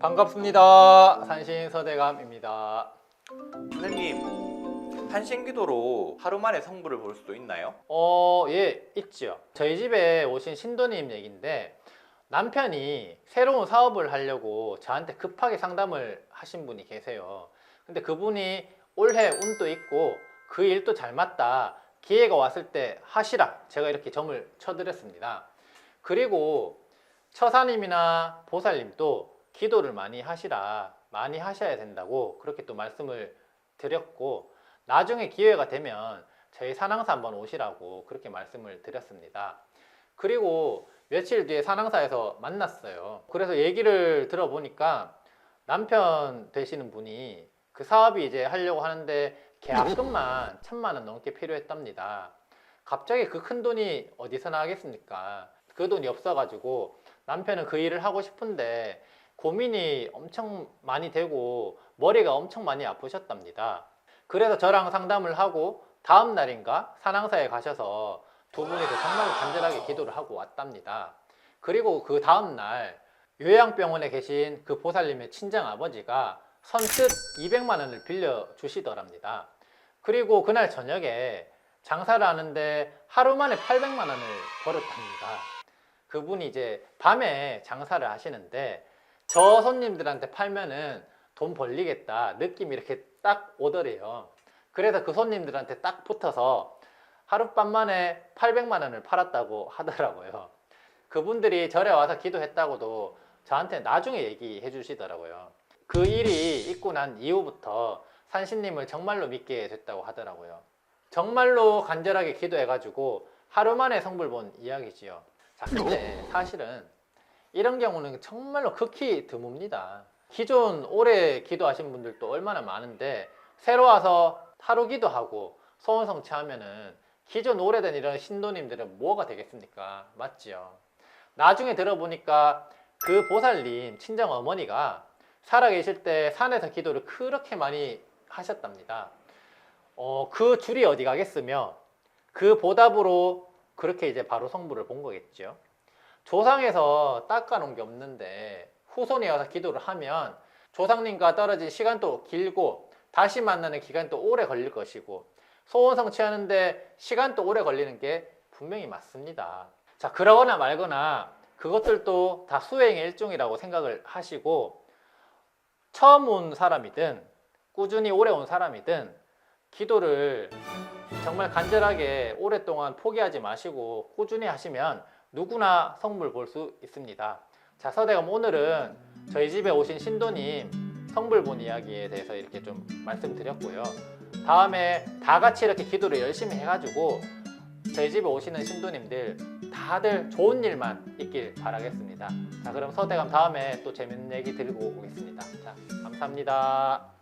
반갑습니다. 산신서대감입니다. 선생님 한신기도로 하루 만에 성부를 볼 수도 있나요? 어, 예, 있죠. 저희 집에 오신 신도님 얘기인데 남편이 새로운 사업을 하려고 저한테 급하게 상담을 하신 분이 계세요. 근데 그분이 올해 운도 있고 그 일도 잘 맞다. 기회가 왔을 때 하시라. 제가 이렇게 점을 쳐드렸습니다. 그리고 처사님이나 보살님도 기도를 많이 하시라. 많이 하셔야 된다고 그렇게 또 말씀을 드렸고 나중에 기회가 되면 저희 산항사 한번 오시라고 그렇게 말씀을 드렸습니다. 그리고 며칠 뒤에 산항사에서 만났어요. 그래서 얘기를 들어보니까 남편 되시는 분이 그 사업이 이제 하려고 하는데 계약금만 천만 원 넘게 필요했답니다. 갑자기 그 큰 돈이 어디서 나겠습니까? 그 돈이 없어가지고 남편은 그 일을 하고 싶은데 고민이 엄청 많이 되고 머리가 엄청 많이 아프셨답니다. 그래서 저랑 상담을 하고 다음 날인가 산항사에 가셔서 두 분이서 정말 간절하게 기도를 하고 왔답니다. 그리고 그 다음 날 요양병원에 계신 그 보살님의 친정 아버지가 선뜻 200만 원을 빌려 주시더랍니다. 그리고 그날 저녁에 장사를 하는데 하루 만에 800만 원을 벌었답니다. 그분이 이제 밤에 장사를 하시는데 저 손님들한테 팔면은 돈 벌리겠다 느낌이 이렇게 딱 오더래요. 그래서 그 손님들한테 딱 붙어서 하룻밤 만에 800만 원을 팔았다고 하더라고요. 그분들이 절에 와서 기도했다고도 저한테 나중에 얘기해 주시더라고요. 그 일이 있고 난 이후부터 산신님을 정말로 믿게 됐다고 하더라고요. 정말로 간절하게 기도해가지고 하루 만에 성불 본 이야기지요. 자, 근데 사실은 이런 경우는 정말로 극히 드뭅니다. 기존 오래 기도하신 분들도 얼마나 많은데 새로 와서 하루 기도하고 소원 성취하면은 기존 오래된 이런 신도님들은 뭐가 되겠습니까? 맞지요? 나중에 들어보니까 그 보살님 친정 어머니가 살아계실 때 산에서 기도를 그렇게 많이 하셨답니다. 어, 그 줄이 어디 가겠으며 그 보답으로 그렇게 이제 바로 성부를 본 거겠죠. 조상에서 닦아놓은 게 없는데 후손이 와서 기도를 하면 조상님과 떨어진 시간도 길고 다시 만나는 기간도 오래 걸릴 것이고 소원 성취하는데 시간도 오래 걸리는 게 분명히 맞습니다. 자, 그러거나 말거나 그것들도 다 수행의 일종이라고 생각을 하시고 처음 온 사람이든 꾸준히 오래 온 사람이든 기도를 정말 간절하게 오랫동안 포기하지 마시고 꾸준히 하시면 누구나 성불 볼수 있습니다. 자, 서대감 오늘은 저희 집에 오신 신도님 성불 본 이야기에 대해서 이렇게 좀 말씀드렸고요. 다음에 다 같이 이렇게 기도를 열심히 해가지고 저희 집에 오시는 신도님들 다들 좋은 일만 있길 바라겠습니다. 자, 그럼 서대감 다음에 또 재밌는 얘기 들고 오겠습니다. 자, 감사합니다.